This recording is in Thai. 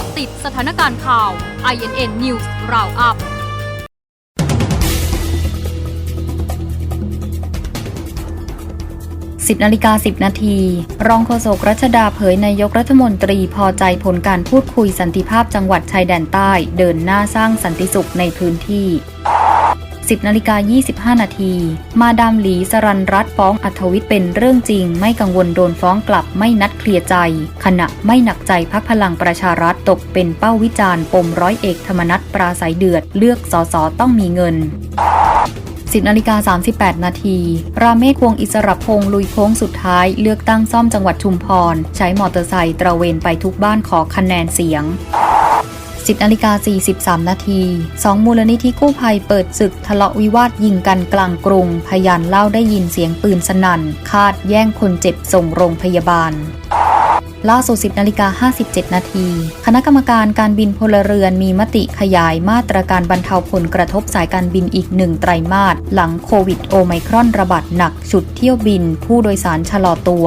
าะติดสถานการณ์ข่าว INN News Roundup สิบนาฬิกาสิบนาที รองโฆษกรัชดาเผยนายกรัฐมนตรีพอใจผลการพูดคุยสันติภาพจังหวัดชายแดนใต้ เดินหน้าสร้างสันติสุขในพื้นที่ 10นาฬิกา25 นาที มาดามหลีสรันรัตฟ้องอัธวิทย์เป็นเรื่องจริง ไม่กังวลโดนฟ้องกลับไม่นัดเคลียร์ใจ ขณะไม่หนักใจพักพลังประชารัฐตกเป็นเป้าวิจารณ์ปมร้อยเอกธรรมนัฐปราศัยเดือด เลือกสอสอต้องมีเงิน10นาฬิกา38 นาที ราเมศวงอิสระพงศ์ลุยโค้งสุดท้าย เลือกตั้งซ่อมจังหวัดชุมพร ใช้มอเตอร์ไซค์ตระเวนไปทุกบ้านขอคะแนนเสียง 10นาฬิกา43 นาทีสองมูลนิธิกู้ภัยเปิดศึกทะเลาะวิวาทยิงกันกลางกรุง พยานเล่าได้ยินเสียงปืนสนั่น คาดแย่งคนเจ็บส่งโรงพยาบาลล่าสุด 10นาฬิกา57 นาที คณะกรรมการการบินพลเรือนมีมติขยายมาตรการบรรเทาผลกระทบสายการบินอีกหนึ่งไตรมาสหลังโควิดโอไมครอนระบาดหนักฉุดเที่ยวบิน ผู้โดยสารชะลอตัว